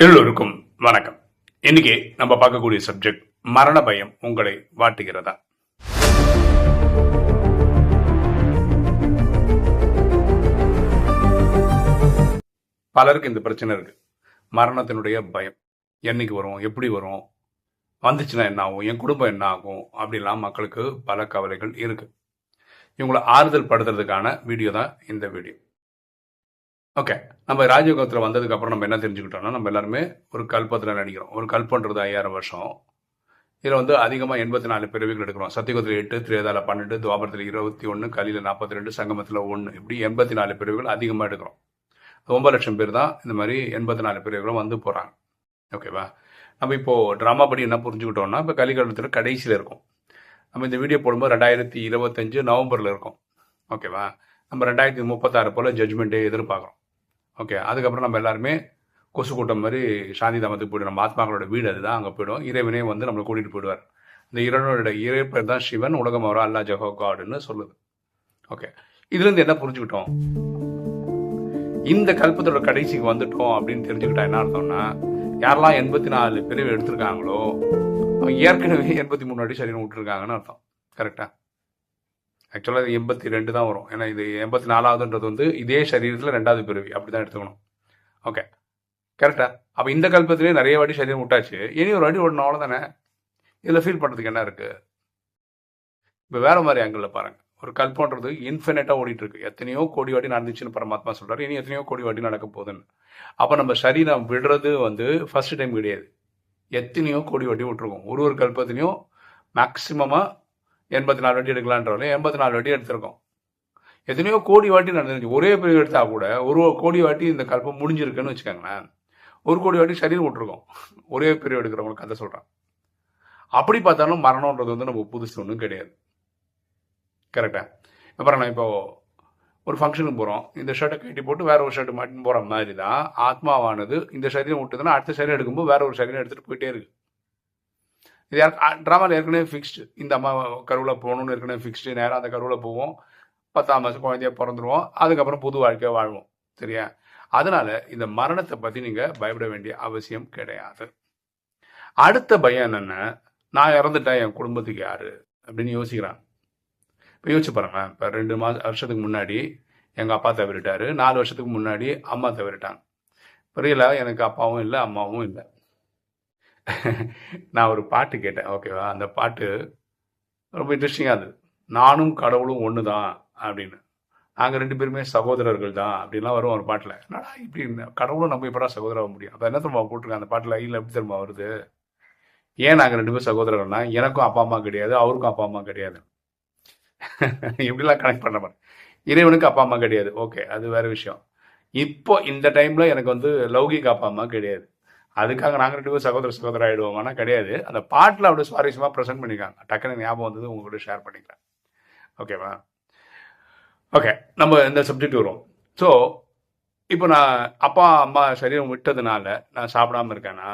எல்லோருக்கும் வணக்கம். இன்னைக்கு நம்ம பார்க்கக்கூடிய சப்ஜெக்ட் மரண பயம் உங்களை வாட்டுகிறதா? பலருக்கு இந்த பிரச்சனை இருக்கு. மரணத்தினுடைய பயம். என்னைக்கு வரும்? எப்படி வரும்? வந்துச்சுன்னா என்ன ஆகும்? என் குடும்பம் என்ன ஆகும்? அப்படிலாம் மக்களுக்கு பல கவலைகள் இருக்கு. இவங்களை ஆறுதல் படுத்துறதுக்கான வீடியோ தான் இந்த வீடியோ ஓகே நம்ம ராஜயோகத்தில் வந்ததுக்கப்புறம் நம்ம என்ன தெரிஞ்சுக்கிட்டோம்னா நம்ம எல்லாருமே ஒரு கல்பத்தில் நடிக்கிறோம் ஒரு கல்பன்றது ஐயாயிரம் வருஷம். இதில் வந்து அதிகமாக எண்பத்தி நாலு பிறவிகள் எடுக்கிறோம். சத்தியகுத்தில் எட்டு திரேதால பன்னெண்டு துவாபரத்தில் இருபத்தி ஒன்று கலியில் நாற்பத்தி ரெண்டு சங்கமத்தில் ஒன்று இப்படி எண்பத்தி நாலு பிறவிகள் அதிகமாக எடுக்கிறோம். ஒன்பது லட்சம் பேர் தான் இந்த மாதிரி எண்பத்தி நாலு பிறவிகளும் வந்து போகிறாங்க ஓகேவா நம்ம இப்போது ட்ராமா படி என்ன புரிஞ்சுக்கிட்டோம்னா இப்போ கலிகாலத்தில் கடைசியில் இருக்கும். நம்ம இந்த வீடியோ போடும்போது ரெண்டாயிரத்தி இருபத்தஞ்சு நவம்பரில் இருக்கும். ஓகேவா நம்ம ரெண்டாயிரத்தி முப்பத்தாறு போல் ஜட்ஜ்மெண்ட்டே எதிர்பார்க்குறோம். ஓகே அதுக்கப்புறம் நம்ம எல்லாருமே கொசு கூட்டம் மாதிரி சாந்தி தாமத்துக்கு போய்டும் நம்ம ஆத்மாக்களோட வீடு அதுதான் அங்கே போயிடும் இறைவனே வந்து நம்மளை கூட்டிகிட்டு போயிடுவார். இந்த இறைவனோட இறைப்பேர் தான் சிவன் உலகம் அவரா அல்லா ஜஹோ காடுன்னு சொல்லுது. ஓகே இதுலேருந்து என்ன புரிஞ்சுக்கிட்டோம்? இந்த கல்பத்தோட கடைசிக்கு வந்துட்டோம் அப்படின்னு தெரிஞ்சுக்கிட்டா என்ன அர்த்தம்னா யாரெல்லாம் எண்பத்தி நாலு பிரிவு எடுத்திருக்காங்களோ அவங்க ஏற்கனவே எண்பத்தி மூணு அடி சரீரம் விட்டுருக்காங்கன்னு அர்த்தம். கரெக்டாக ஆக்சுவலாக இது எண்பத்தி ரெண்டு தான் வரும். ஏன்னா இது எண்பத்தி நாலாவதுன்றது வந்து இதே சரீரத்தில் ரெண்டாவது பிறவி. அப்படி தான் எடுத்துக்கணும் ஓகே கரெக்டா அப்போ இந்த கல்பத்திலே நிறைய வாட்டி சரீரம் விட்டாச்சு இனி ஒரு வாட்டி ஓடணும் அவ்வளோதானே இதில் ஃபீல் பண்ணுறதுக்கு என்ன இருக்குது இப்போ வேறு மாதிரி ஆங்கிளில் பாருங்கள் ஒரு கல்பன்றது இன்ஃபினிட்டாக ஓடிட்டு இருக்கு எத்தனையோ கோடி வாட்டி நடந்துச்சுன்னு பரமாத்மா சொல்கிறார் இனி எத்தனையோ கோடி வாட்டி நடக்க போகுதுன்னு. அப்போ நம்ம சரீரம் விடுறது வந்து ஃபர்ஸ்ட் டைம் கிடையாது. எத்தனையோ கோடி வாட்டி விட்டுருக்கோம். ஒரு ஒரு கல்பத்திலையும் மேக்சிமமாக எண்பத்தி நாலு வாட்டி எடுக்கலான்றவங்க எண்பத்தி நாலு வாட்டி எடுத்திருக்கோம். எத்தனையோ கோடி வாட்டி நடந்துருச்சு ஒரே பிரிவு எடுத்தால் கூட ஒரு கோடி வாட்டி இந்த கல்பம் முடிஞ்சிருக்குன்னு வச்சுக்கோங்களேன். ஒரு கோடி வாட்டி சரீரம் விட்டுருக்கோம். ஒரே பிரிவு எடுக்கிறவங்களுக்கு கதை சொல்கிறேன் அப்படி பார்த்தாலும் மரணன்றது வந்து நம்ம புதுசு ஒன்றும் கிடையாது. கரெக்டாக அப்புறம் நான் இப்போ ஒரு ஃபங்க்ஷனுக்கு போகிறோம் இந்த ஷர்ட்டை கட்டி போட்டு வேற ஒரு ஷர்ட்டு மாட்டின்னு போகிற மாதிரி தான் ஆத்மாவானது இந்த சரீரம் விட்டுதுன்னா அடுத்த சரீரம் எடுக்கும்போது வேற ஒரு சரீரம் எடுத்துகிட்டு போயிட்டே இருக்குது இது ட்ராமாவில் ஏற்கனவே ஃபிக்ஸ்டு இந்த அம்மா கருவில் போகணும்னு ஏற்கனவே ஃபிக்ஸ்டு நேரம் அந்த கருவில் போவோம். பத்தாம் மாதம் குழந்தைய பிறந்துருவோம். அதுக்கப்புறம் புது வாழ்க்கையை வாழ்வோம். சரியா? அதனால இந்த மரணத்தை பற்றி நீங்கள் பயப்பட வேண்டிய அவசியம் கிடையாது. அடுத்த பயம் என்னென்ன நான் இறந்துட்டேன் என் குடும்பத்துக்கு யாரு? அப்படின்னு யோசிக்கிறான். இப்போ யோசிச்சு பாருங்க. இப்போ ரெண்டு மாத வருஷத்துக்கு முன்னாடி எங்கள் அப்பா தவறிட்டாரு. நாலு வருஷத்துக்கு முன்னாடி அம்மா தவறிட்டாங்க. புரியல? எனக்கு அப்பாவும் இல்லை அம்மாவும் இல்லை. நான் ஒரு பாட்டு கேட்டேன் ஓகேவா? அந்த பாட்டு ரொம்ப இன்ட்ரெஸ்டிங்காக இருந்தது. நானும் கடவுளும் ஒன்று தான் அப்படின்னு. நாங்கள் ரெண்டு பேருமே சகோதரர்கள் தான் அப்படின்லாம் வரும் ஒரு பாட்டில். என்னடா இப்படி கடவுளும் நம்ம இப்படா சகோதராக முடியும்? அப்போ என்ன திரும்ப போட்டிருக்காங்க? அந்த பாட்டில் இல்லை எப்படி திரும்ப வருது? ஏன் நாங்கள் ரெண்டு பேரும் சகோதரர்கள்னா எனக்கும் அப்பா அம்மா கிடையாது அவருக்கும் அப்பா அம்மா கிடையாது. எப்படிலாம் கனெக்ட் பண்ண மாட்டேன். இறைவனுக்கு அப்பா அம்மா கிடையாது. ஓகே அது வேற விஷயம். இப்போ இந்த டைமில் எனக்கு வந்து லௌகிக அப்பா அம்மா கிடையாது. அதுக்காக நாங்கள் ரெண்டு பேரும் சகோதர சகோதரர் ஆகிடுவோம் கிடையாது. அந்த பாட்டில் அப்படி சுவாரஸ்யமாக ப்ரெசென்ட் பண்ணியிருக்காங்க டக்குனு ஞாபகம் வந்தது உங்க கூட ஷேர் பண்ணிக்கிறேன் ஓகேவா ஓகே நம்ம இந்த சப்ஜெக்ட் வரும் ஸோ இப்போ நான் அப்பா அம்மா சரீரம் விட்டதுனால நான் சாப்பிடாம இருக்கேனா?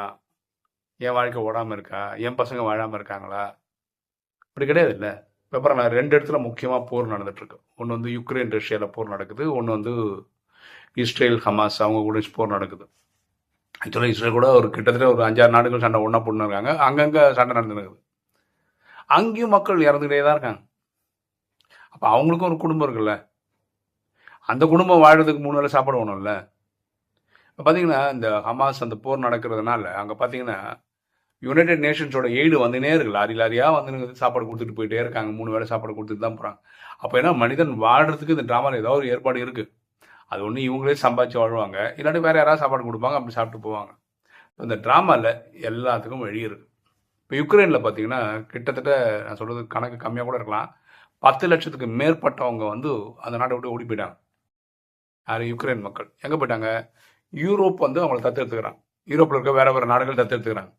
என் வாழ்க்கை ஓடாமல் இருக்கா? என் பசங்க வாழாமல் இருக்காங்களா? அப்படி கிடையாது இல்லை. அப்புறம் நான் ரெண்டு இடத்துல முக்கியமாக போர் நடந்துட்டுருக்கு. ஒன்று வந்து யுக்ரைன் ரஷ்யாவில் போர் நடக்குது. ஒன்று வந்து இஸ்ரேல் ஹமாஸ் அவங்க கூட போர் நடக்குது. ஆக்சுவலாக இஸ்ரேல் கூட ஒரு கிட்டத்தட்ட ஒரு அஞ்சாறு நாடுகள் சண்டை ஒன்றா போட்டு இருக்காங்க. அங்கங்கே சண்டை நடந்துருக்குது அங்கேயும் மக்கள் இறந்துக்கிட்டே தான் இருக்காங்க. அப்போ அவங்களுக்கும் ஒரு குடும்பம் இருக்குல்ல. அந்த குடும்பம் வாழ்கிறதுக்கு மூணு வேளை சாப்பாடு வேணும்ல. இப்போ பார்த்தீங்கன்னா இந்த ஹமாஸ் அந்த போர் நடக்கிறதுனால அங்கே பார்த்தீங்கன்னா யுனைடெட் நேஷன்ஸோட எய்டு வந்துனே இருக்கு லாரி லாரியாக வந்து சாப்பாடு கொடுத்துட்டு போயிட்டே இருக்காங்க. மூணு வேளை சாப்பாடு கொடுத்துட்டு தான் போகிறாங்க அப்போ ஏன்னா மனிதன் வாழ்கிறதுக்கு இந்த ட்ராமாவில் ஏதாவது ஒரு ஏற்பாடு இருக்குது அது ஒன்று இவங்களே சம்பாதிச்சு வாழ்வாங்க. இல்லாட்டி வேறு யாராவது சாப்பாடு கொடுப்பாங்க அப்படி சாப்பிட்டு போவாங்க. இந்த ட்ராமாவில் எல்லாத்துக்கும் வழி இருக்குது இப்போ யுக்ரைனில் பார்த்தீங்கன்னா கிட்டத்தட்ட நான் சொல்கிறது கணக்கு கம்மியாக கூட இருக்கலாம். பத்து லட்சத்துக்கு மேற்பட்டவங்க வந்து அந்த நாட்டை விட்டு ஓடி போயிட்டாங்க. யார்? யுக்ரைன் மக்கள். எங்கே போயிட்டாங்க? யூரோப் வந்து அவங்கள தத்தெடுத்துக்கிறாங்க. யூரோப்பில் இருக்க வேறு வேறு நாடுகள் தத்தெடுத்துக்கிறாங்க.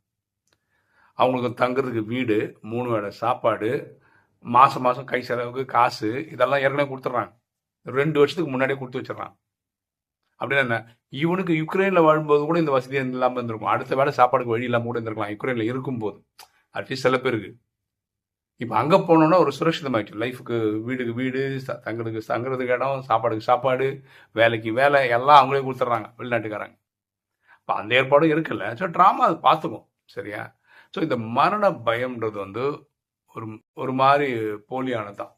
அவங்களுக்கு தங்குறதுக்கு வீடு மூணு வேளை சாப்பாடு மாதம் மாதம் கை செலவுக்கு காசு இதெல்லாம் ஏற்கனவே கொடுத்துட்றாங்க. ரெண்டு வருஷத்துக்கு முன்னாடியே கொடுத்து வச்சிடறான் அப்படின்னா என்ன? இவனுக்கு யுக்ரைனில் வாழும்போது கூட இந்த வசதி இல்லாமல் இருந்திருக்கும். அடுத்த வேலை சாப்பாடுக்கு வழி இல்லாமல் கூட இருந்திருக்கலாம். யுக்ரைனில் இருக்கும்போது. அட்லீஸ்ட் சில பேருக்கு. இப்போ அங்கே போனோன்னா ஒரு சுரட்சிதமாகிடுச்சு லைஃபுக்கு வீடுக்கு வீடு தங்குறதுக்கு தங்குறதுக்கு இடம் சாப்பாடுக்கு சாப்பாடு வேலைக்கு வேலை எல்லாம் அவங்களே கொடுத்துட்றாங்க. வெளிநாட்டுக்காரங்க. இப்போ அந்த ஏற்பாடும் இருக்குல்ல. ஸோ ட்ராமா அது பார்த்துக்கும். சரியா? ஸோ இந்த மரண பயம்ன்றது வந்து ஒரு ஒரு மாதிரி போலியானது தான்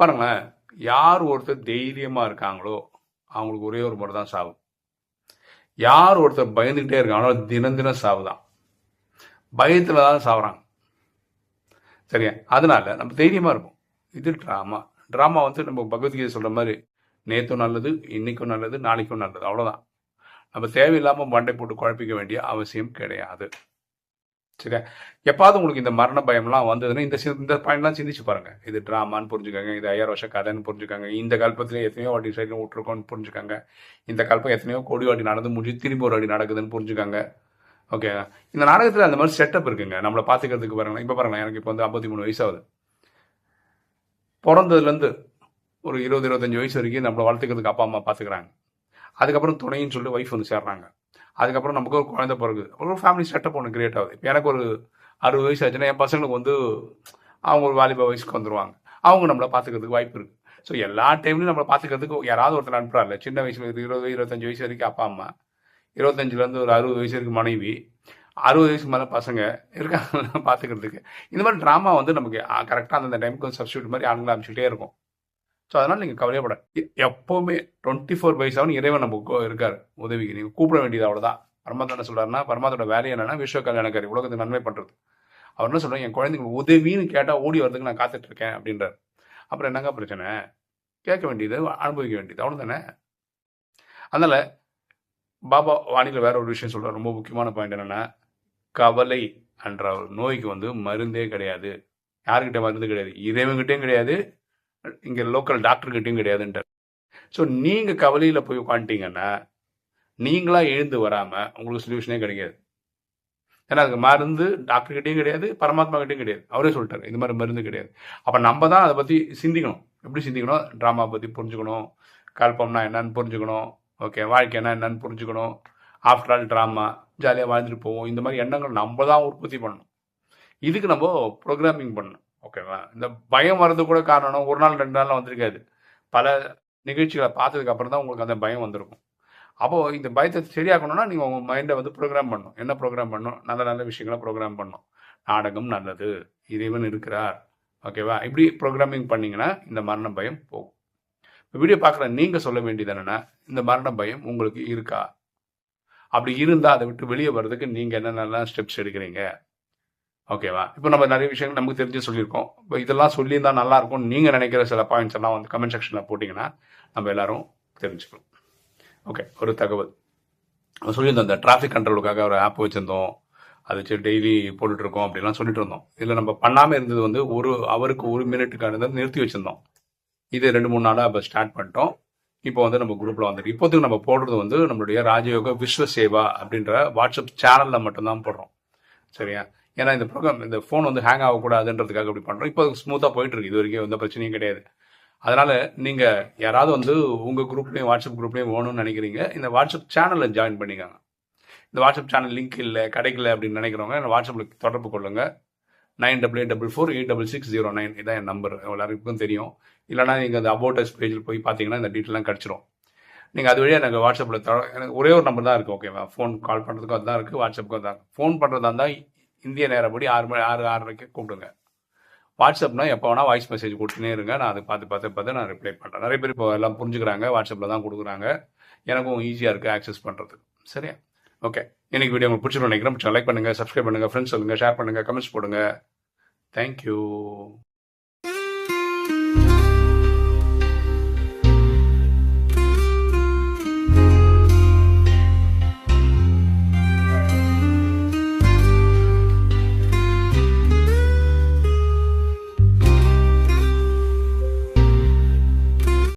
பாருங்களேன். யார் ஒருத்தர் தைரியமாக இருக்காங்களோ அவங்களுக்கு ஒரே ஒரு முறை தான் சாவு. யார் ஒருத்தர் பயந்துக்கிட்டே இருக்காங்களோ தினம் தினம் சாவு தான் பயத்தில் தான் சாவுறாங்க. சரியா? அதனால நம்ம தைரியமாக இருப்போம். இது ட்ராமா ட்ராமா வந்து நம்ம பகவத்கீதை சொல்கிற மாதிரி நேற்றும் நல்லது இன்னைக்கும் நல்லது நாளைக்கும் நல்லது அவ்வளோதான் நம்ம தேவையில்லாமல் மண்டை போட்டு குழப்பிக்க வேண்டிய அவசியம் கிடையாது. சரியா எப்பாவது உங்களுக்கு இந்த மரண பயம்லாம் வந்ததுன்னா இந்த இந்த பாயிண்ட்லாம் சிந்திச்சு பாருங்க. இது ட்ராமான்னு புரிஞ்சுக்கோங்க இது ஐயாயிரம் வருஷம் கதைன்னு புரிஞ்சுக்காங்க இந்த கல்பத்துல எத்தனையோ வாட்டி சைடில் விட்டுருக்கோன்னு புரிஞ்சுக்காங்க இந்த கல்பம் எத்தனையோ கோடி வாட்டி நடந்து முடிஞ்சு திரும்பி ஒரு வாட்டி நடக்குதுன்னு புரிஞ்சுக்காங்க. ஓகே. இந்த நாடகத்தில் அந்த மாதிரி செட்டப் இருக்குங்க. நம்மளை பார்த்துக்கிறதுக்கு பாருங்க இப்போ பாருங்க எனக்கு இப்போ வந்து ஐம்பத்தி மூணு வயசு பிறந்ததுலேருந்து ஒரு இருபது இருபத்தஞ்சு வயசு வரைக்கும் நம்மளை வளர்த்துக்கிறதுக்கு அப்பா அம்மா பார்த்துக்கிறாங்க அதுக்கப்புறம் துணைன்னு சொல்லிட்டு ஒய்ஃப் வந்து சேர்றாங்க. அதுக்கப்புறம் நமக்கு ஒரு குழந்தை பிறகு. ஒரு ஃபேமிலி செட்டப் ஒன்று கிரியேட் ஆகுது. இப்போ எனக்கு ஒரு அறுபது வயசு ஆச்சுன்னா என் பசங்களுக்கு வந்து அவங்க ஒரு வாலிப வயசுக்கு வந்துடுவாங்க அவங்க நம்மளை பார்த்துக்கிறதுக்கு வாய்ப்பு இருக்குது ஸோ எல்லா டைம்லையும் நம்மளை பார்த்துக்கிறதுக்கு யாராவது ஒருத்தர் அனுப்புறாருல சின்ன வயசுல இருந்து இருபது இருபத்தஞ்சு வயசு வரைக்கும் அப்பா அம்மா. இருபத்தஞ்சிலேருந்து ஒரு அறுபது வயசு வரைக்கும் மனைவி. அறுபது வயசுக்கு மேலே பசங்க இருக்காங்க பார்த்துக்கிறதுக்கு. இந்த மாதிரி ட்ராமா வந்து நமக்கு கரெக்டாக அந்த டைமுக்கு சப்ஸ்டியூட் மாதிரி ஆளுங்களை அனுப்பிச்சுட்டே இருக்கும். ஸோ அதனால் நீங்கள் கவலையப்பட எப்போவுமே டுவெண்ட்டி ஃபோர் பைசாவும் இறைவன் நம்ம இருக்கார் உதவிக்கு. நீங்கள் கூப்பிட வேண்டியது அவ்வளோதான் பரமாத்மா என்ன சொல்கிறாருன்னா பரமாத்தோட வேலை என்னன்னா விஸ்வ கல்யாணக்காரி உலகத்துக்கு நன்மை பண்ணுறது அவர் என்ன சொல்கிறார் என் குழந்தைங்களுக்கு உதவின்னு கேட்டால் ஓடி வரதுக்கு நான் காத்துட்ருக்கேன் அப்படின்றார். அப்புறம் என்னங்க பிரச்சனை? கேட்க வேண்டியது அனுபவிக்க வேண்டியது. அவ்வளோதானே அதனால் பாபா வாணியில் வேற ஒரு விஷயம் சொல்கிறார் ரொம்ப முக்கியமான பாயிண்ட் என்னன்னா கவலை என்ற ஒரு நோய்க்கு வந்து மருந்தே கிடையாது. யாருக்கிட்ட மருந்து கிடையாது? இறைவன்கிட்டயும் கிடையாது. இங்கே லோக்கல் டாக்டர்கிட்டையும் கிடையாதுன்றார் ஸோ நீங்கள் கவலையில் போய் உட்காந்துட்டீங்கன்னா நீங்களாக எழுந்து வராமல் உங்களுக்கு சொல்யூஷனே கிடைக்காது. ஏன்னா அதுக்கு மருந்து டாக்டர்கிட்டையும் கிடையாது பரமாத்மா கிட்டையும் கிடையாது. அவரே சொல்லிட்டாரு இந்த மாதிரி மருந்து கிடையாது. அப்போ நம்ம தான் அதை பற்றி சிந்திக்கணும். எப்படி சிந்திக்கணும்? ட்ராமா பற்றி புரிஞ்சுக்கணும். கல்பம்னா என்னன்னு புரிஞ்சுக்கணும். ஓகே வாழ்க்கைனா என்னன்னு புரிஞ்சுக்கணும். ஆஃப்டர் ஆல் ட்ராமா ஜாலியாக வாழ்ந்துட்டு போவோம். இந்த மாதிரி எண்ணங்கள் நம்ம தான் உற்பத்தி பண்ணணும். இதுக்கு நம்ம ப்ரோக்ராமிங் பண்ணணும். ஓகேவா இந்த பயம் வர்றது கூட காரணம் ஒரு நாள் ரெண்டு நாளில் வந்திருக்காது. பல நிகழ்ச்சிகளை பார்த்ததுக்கு அப்புறம் தான் உங்களுக்கு அந்த பயம் வந்திருக்கும். அப்போது இந்த பயத்தை சரியாக்கணும்னா நீங்கள் உங்கள் மைண்டை வந்து ப்ரோக்ராம் பண்ணணும். என்ன ப்ரோக்ராம் பண்ணணும்? நல்ல நல்ல விஷயங்களை ப்ரோக்ராம் பண்ணும் நாடகம் நல்லது. இறைவன் இருக்கிறார். ஓகேவா இப்படி ப்ரோக்ராமிங் பண்ணிங்கன்னா இந்த மரண பயம் போகும். வீடியோ பார்க்குற நீங்கள் சொல்ல வேண்டியது என்னென்னா இந்த மரண பயம் உங்களுக்கு இருக்கா? அப்படி இருந்தால் அதை விட்டு வெளியே வர்றதுக்கு நீங்கள் என்னென்னலாம் ஸ்டெப்ஸ் எடுக்கிறீங்க? ஓகேவா இப்போ நம்ம நிறைய விஷயங்கள் நமக்கு தெரிஞ்சு சொல்லியிருக்கோம். இப்போ இதெல்லாம் சொல்லியிருந்தா நல்லா இருக்கும்னு நீங்கள் நினைக்கிற சில பாயிண்ட்ஸ் எல்லாம் வந்து கமெண்ட் செக்ஷனில் போட்டிங்கன்னா நம்ம எல்லாரும் தெரிஞ்சுக்கலாம். ஓகே ஒரு தகவல். சொல்லியிருந்தோம் இந்த டிராஃபிக் கண்ட்ரோலுக்காக ஒரு ஆப் வச்சுருந்தோம். அது வச்சு டெய்லி போட்டுட்ருக்கோம் அப்படிலாம் சொல்லிட்டு இருந்தோம். இதில் நம்ம பண்ணாமல் இருந்தது வந்து ஒரு அவருக்கு ஒரு மினிட்டுக்கான நிறுத்தி வச்சுருந்தோம். இது ரெண்டு மூணு நாளாக இப்போ ஸ்டார்ட் பண்ணிட்டோம். இப்போ வந்து நம்ம குரூப்பில் வந்துட்டு இப்போதைக்கு நம்ம போடுறது வந்து நம்மளுடைய ராஜயோக விஸ்வ சேவா அப்படின்ற வாட்ஸ்அப் சேனலில் மட்டும்தான் போடுறோம். சரியா? ஏன்னா இந்த ப்ரோக்ராம் இந்த ஃபோன் வந்து ஹேங் ஆகக்கூடாதுன்றதுக்காக இப்படி பண்ணுறோம் இப்போ ஸ்மூத்தாக போயிட்டுருக்கு. இது வரைக்கும் எந்த பிரச்சனையும் கிடையாது. அதனால் நீங்கள் யாராவது வந்து உங்கள் குரூப்லேயும் வாட்ஸ்அப் குரூப்லேயும் வேணும்னு நினைக்கிறீங்க இந்த வாட்ஸ்அப் சேனலில் ஜாயின் பண்ணிக்கோங்க. இந்த வாட்ஸ்அப் சேனல் லிங்க் இல்லை கிடைக்கல அப்படின்னு நினைக்கிறவங்க இந்த வாட்ஸ்அப்பில் தொடர்பு கொள்ளுங்க. Nine double eight double four eight double six zero nine. இதான் என் நம்பர் எல்லாருக்கும் தெரியும். இல்லைனா நீங்கள் அந்த அபோட்டஸ் பேஜில் போய் பார்த்தீங்கன்னா இந்த டீட்டெயிலாம் கிடச்சிரும். நீங்கள் அது வழியாக எனக்கு வாட்ஸ்அப்பில் எனக்கு ஒரே ஒரு நம்பர் தான் இருக்குது ஓகேவா ஃபோன் கால் பண்ணுறதுக்கும் அதுதான் இருக்குது வாட்ஸ்அப்புக்கும் அதுதான் ஃபோன் பண்ணுறதா இருந்தால் இந்திய நேரப்படி ஆறு மணி ஆறு ஆறரைக்கு கூப்பிடுங்க. வாட்ஸ்அப்னா எப்போ வேணால் வாய்ஸ் மெசேஜ் கொடுத்துனே இருங்க. நான் அதை பார்த்து பார்த்து பார்த்து நான் ரிப்ளை பண்ணுறேன் நிறைய பேர் இப்போ எல்லாம் புரிஞ்சுக்கிறாங்க. வாட்ஸ்அப்பில் தான் கொடுக்குறாங்க. எனக்கும் ஈஸியாக இருக்குது ஆக்சஸ் பண்ணுறதுக்கு சரியா? ஓகே இன்னைக்கு வீடியோ உங்களுக்கு பிடிச்சிருக்கும் நினைக்கிறேன். லைக் பண்ணுங்கள் சப்ஸ்கிரைப் பண்ணுங்கள் ஃப்ரெண்ட்ஸ் சொல்லுங்கள் ஷேர் பண்ணுங்கள் கமெண்ட்ஸ் போடுங்க. தேங்க்யூ